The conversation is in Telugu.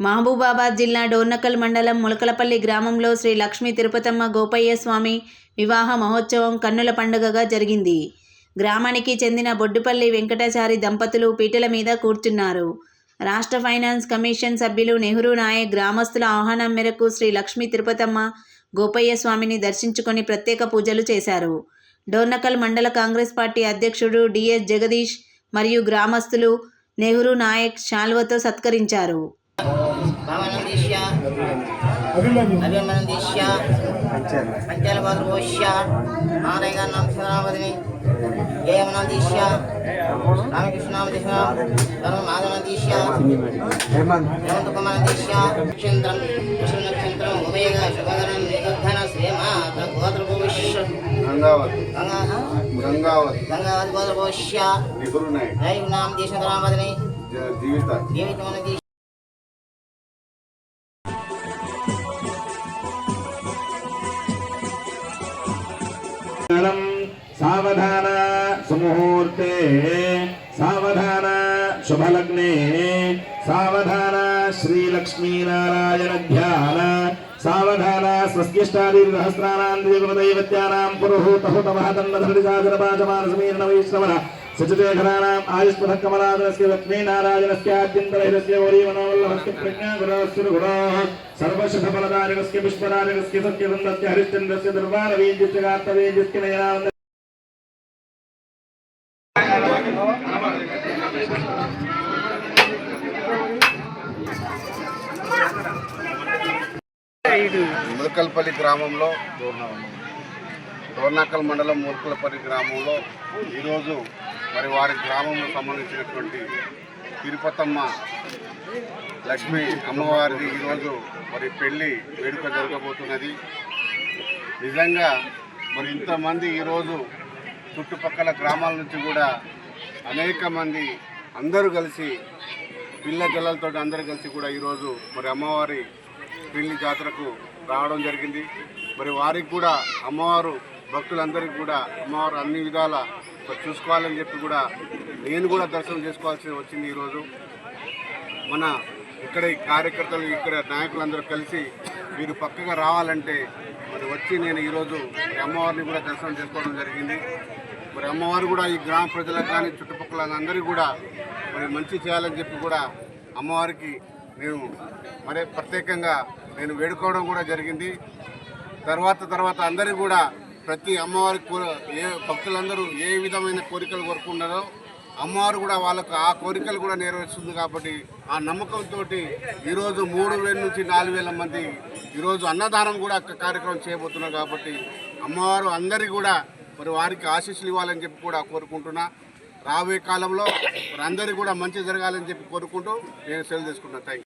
మహబూబాబాద్ జిల్లా డోర్నకల్ మండలం ములకలపల్లి గ్రామంలో శ్రీ లక్ష్మీ తిరుపతమ్మ గోపయ్య స్వామి వివాహ మహోత్సవం కన్నుల పండుగగా జరిగింది. గ్రామానికి చెందిన బొడ్డుపల్లి వెంకటాచారి దంపతులు పీటల మీద కూర్చున్నారు. రాష్ట్ర ఫైనాన్స్ కమిషన్ సభ్యులు నెహ్రూ నాయక్ గ్రామస్తుల ఆహ్వానం మేరకు శ్రీ లక్ష్మీ తిరుపతమ్మ గోపయ్య స్వామిని దర్శించుకొని ప్రత్యేక పూజలు చేశారు. డోర్నకల్ మండల కాంగ్రెస్ పార్టీ అధ్యక్షుడు డిఎస్ జగదీష్ మరియు గ్రామస్తులు నెహ్రూ నాయక్ శాల్వతో సత్కరించారు. భవనందిశ్య అభిమనందిశ్య పంచాలపాత్రపోష్య ఆనయగాన్నాం శివరామదిని జయమనందిశ్య రామకృష్ణామదిశ్య ధర్మమాధవనందిశ్య హేమంతకుమనందిశ్య నక్షత్రం కృష్ణ నక్షత్రం ఉభయగ శుభగరం నిరుద్ధన శ్రీమ గోత్రభూష్య గంగావతి. గంగా గంగావతి. గంగావతి గోత్రభూష్య నిపురు నాయక్ దైవనామ దేశరామదిని జ- జీవిత कालं सावधान सुमुहूर्ते, सावधान शुभ लग्ने सावधान श्री लक्ष्मी नारायण ध्यान, सावधान स्वस्यष्टादिर्हस्राणान्दियुगमदैवत्यानां पुरुहूतहुतमः तन्नधरिसागरपाचमानसमीर्णवैश्रवणः సచతేఖరాణాం ఆయుష్పథ లక్ష్మీనారాయణస్యాద్యంతరహిరస్య ఓరీమనోల్లభస్య ప్రజ్ఞాగుణస్య గుణోః. పుష్పదారిణస్య సత్యవృందస్య హరిశ్చంద్రస్య దుర్వారవీంద్యస్య కార్తవీంద్యస్య నయనానంద ములకల్పల్లి గ్రామంలో దోర్నాకల్ మండలం ములకలపల్లి గ్రామంలో ఈరోజు మరి వారి గ్రామంలో సంబంధించినటువంటి తిరుపతమ్మ లక్ష్మి అమ్మవారిది ఈరోజు మరి పెళ్ళి వేడుక జరగబోతున్నది. నిజంగా మరి ఇంతమంది ఈరోజు చుట్టుపక్కల గ్రామాల నుంచి కూడా అనేక మంది అందరూ కలిసి పిల్ల జల్లలతో అందరూ కలిసి కూడా ఈరోజు మరి అమ్మవారి పెళ్ళి జాతరకు రావడం జరిగింది. మరి వారికి కూడా అమ్మవారు భక్తులందరికీ కూడా అమ్మవారు అన్ని విధాల చూసుకోవాలని చెప్పి కూడా నేను కూడా దర్శనం చేసుకోవాల్సి వచ్చింది ఈరోజు. మన ఇక్కడ ఈ కార్యకర్తలు ఇక్కడ నాయకులందరూ కలిసి మీరు పక్కగా రావాలంటే మరి వచ్చి నేను ఈరోజు అమ్మవారిని కూడా దర్శనం చేసుకోవడం జరిగింది. మరి అమ్మవారు కూడా ఈ గ్రామ ప్రజలకు కానీ చుట్టుపక్కల అందరికీ కూడా మరి మంచి చేయాలని చెప్పి కూడా అమ్మవారికి నేను మరి ప్రత్యేకంగా నేను వేడుకోవడం కూడా జరిగింది. తర్వాత తర్వాత అందరికీ కూడా ప్రతి అమ్మవారి కోర ఏ భక్తులందరూ ఏ విధమైన కోరికలు కోరుకున్నారో అమ్మవారు కూడా వాళ్ళకు ఆ కోరికలు కూడా నెరవేరుస్తుంది కాబట్టి ఆ నమ్మకంతో ఈరోజు మూడు వేల నుంచి నాలుగు వేల మంది ఈరోజు అన్నదానం కూడా కార్యక్రమం చేయబోతున్నారు కాబట్టి అమ్మవారు అందరికీ కూడా మరి వారికి ఆశీస్సులు ఇవ్వాలని చెప్పి కూడా కోరుకుంటున్నా. రాబోయే కాలంలో మరి అందరికీ కూడా మంచి జరగాలని చెప్పి కోరుకుంటూ నేను సెలవు తీసుకుంటున్నాను థ్యాంక్